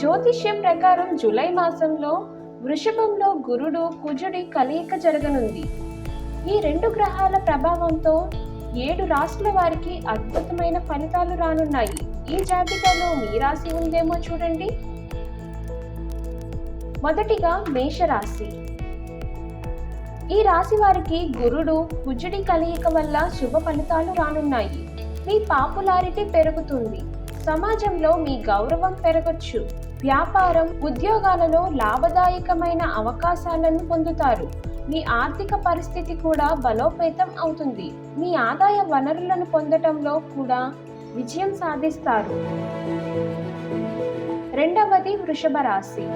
జ్యోతిష్యం ప్రకారం జూలై మాసంలో వృషభంలో గురుడు కుజుడి కలయిక జరగనుంది. ఈ రెండు గ్రహాల ప్రభావంతో ఏడు రాసుల వారికి అద్భుతమైన ఫలితాలు రానున్నాయి. ఈ జాబితాలో మీ రాశి ఉందేమో చూడండి. మొదటిగా మేషరాశి. ఈ రాశి వారికి గురుడు కుజుడి కలయిక వల్ల శుభ ఫలితాలు రానున్నాయి. మీ పాపులారిటీ పెరుగుతుంది. సమాజంలో మీ గౌరవం పెరగచ్చు. వ్యాపారం ఉద్యోగాలలో లాభదాయకమైన అవకాశాలను పొందుతారు. మీ ఆర్థిక పరిస్థితి కూడా బలోపేతం అవుతుంది. మీ ఆదాయ వనరులను పొందటంలో కూడా విజయం సాధిస్తారు. రెండవది వృషభ రాశి.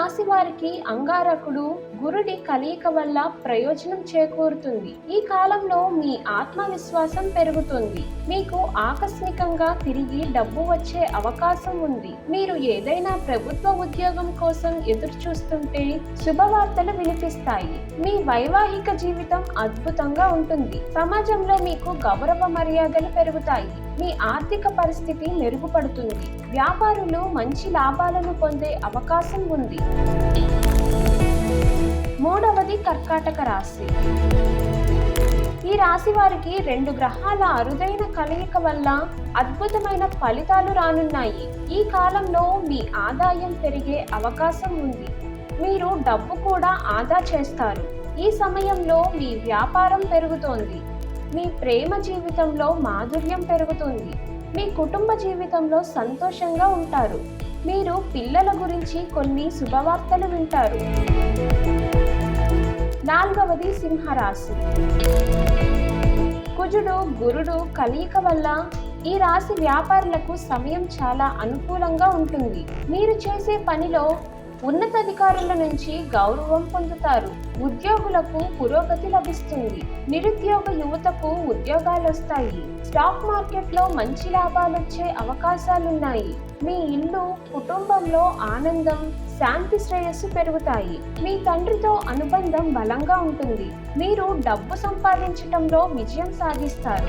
రాశి వారికి అంగారకుడు గురుడి కలయిక వల్ల ప్రయోజనం చేకూరుతుంది. ఈ కాలంలో మీ ఆత్మవిశ్వాసం పెరుగుతుంది. మీకు ఆకస్మికంగా తిరిగి డబ్బు వచ్చే అవకాశం ఉంది. మీరు ఏదైనా ప్రభుత్వ ఉద్యోగం కోసం ఎదురు చూస్తుంటే శుభవార్తలు వినిపిస్తాయి. మీ వైవాహిక జీవితం అద్భుతంగా ఉంటుంది. సమాజంలో మీకు గౌరవ మర్యాదలు పెరుగుతాయి. మీ ఆర్థిక పరిస్థితి మెరుగుపడుతుంది. వ్యాపారులు మంచి లాభాలను పొందే అవకాశం ఉంది. మూడవది కర్కాటక రాశి. ఈ రాశి వారికి రెండు గ్రహాల అరుదైన కలయిక వల్ల అద్భుతమైన ఫలితాలు రానున్నాయి. ఈ కాలంలో మీ ఆదాయం పెరిగే అవకాశం ఉంది. మీరు డబ్బు కూడా ఆదా చేస్తారు. ఈ సమయంలో మీ వ్యాపారం పెరుగుతోంది. మీ ప్రేమ జీవితంలో మాధుర్యం పెరుగుతుంది. మీ కుటుంబ జీవితంలో సంతోషంగా ఉంటారు. మీరు పిల్లల గురించి కొన్ని శుభవార్తలు వింటారు. నాలుగవది సింహరాశి. కుజుడు గురుడు కలయిక వల్ల ఈ రాశి వ్యాపారులకు సమయం చాలా అనుకూలంగా ఉంటుంది. మీరు చేసే పనిలో ఉన్నతాధికారుల నుంచి గౌరవం పొందుతారు. ఉద్యోగులకు పురోగతి లభిస్తుంది. నిరుద్యోగ యువతకు ఉద్యోగాలు వస్తాయి స్టాక్ మార్కెట్లో మంచి లాభాలు వచ్చే అవకాశాలున్నాయి. మీ ఇల్లు కుటుంబంలో ఆనందం శాంతి శ్రేయస్సు పెరుగుతాయి. మీ తండ్రితో అనుబంధం బలంగా ఉంటుంది. మీరు డబ్బు సంపాదించటంలో విజయం సాధిస్తారు.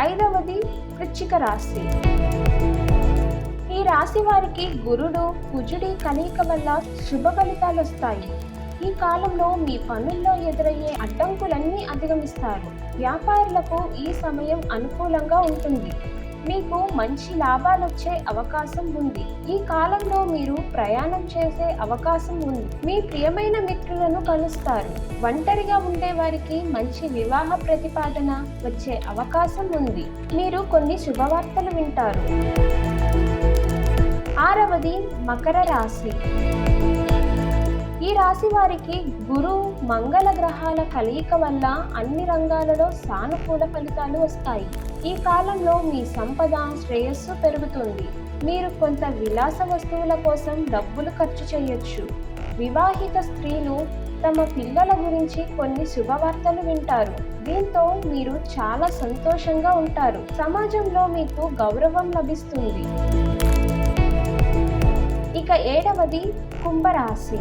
ఐదవది వృచ్చిక రాశి. ఈ రాశి వారికి గురుడు కుజుడి కలయిక వల్ల శుభ ఫలితాలు వస్తాయి. ఈ కాలంలో మీ పనుల్లో ఎదురయ్యే అడ్డంకులన్నీ అధిగమిస్తారు. వ్యాపారులకు ఈ సమయం అనుకూలంగా ఉంటుంది. మీకు మంచి లాభాలు వచ్చే అవకాశం ఉంది. ఈ కాలంలో మీరు ప్రయాణం చేసే అవకాశం ఉంది. మీ ప్రియమైన మిత్రులను కలుస్తారు. ఒంటరిగా ఉండే వారికి మంచి వివాహ ప్రతిపాదన వచ్చే అవకాశం ఉంది. మీరు కొన్ని శుభవార్తలు వింటారు. ఆరవది మకర రాశి. ఈ రాశి వారికి గురు మంగళ గ్రహాల కలయిక వల్ల అన్ని రంగాలలో సానుకూల ఫలితాలు వస్తాయి. ఈ కాలంలో మీ సంపద శ్రేయస్సు పెరుగుతుంది. మీరు కొంత విలాస వస్తువుల కోసం డబ్బులు ఖర్చు చేయొచ్చు. వివాహిత స్త్రీలు తమ పిల్లల గురించి కొన్ని శుభవార్తలు వింటారు. దీంతో మీరు చాలా సంతోషంగా ఉంటారు. సమాజంలో మీకు గౌరవం లభిస్తుంది. ఇక ఏడవది కుంభరాశి.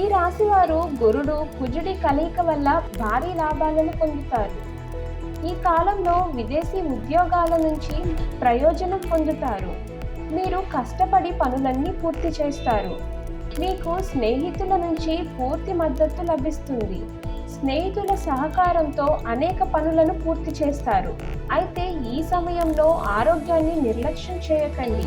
ఈ రాశి వారు గురుడు కుజుడి కలయిక వల్ల భారీ లాభాలను పొందుతారు. ఈ కాలంలో విదేశీ ఉద్యోగాల నుంచి ప్రయోజనం పొందుతారు. మీరు కష్టపడి పనులన్నీ పూర్తి చేస్తారు. మీకు స్నేహితుల నుంచి పూర్తి మద్దతు లభిస్తుంది. స్నేహితుల సహకారంతో అనేక పనులను పూర్తి చేస్తారు. అయితే ఈ సమయంలో ఆరోగ్యాన్ని నిర్లక్ష్యం చేయకండి.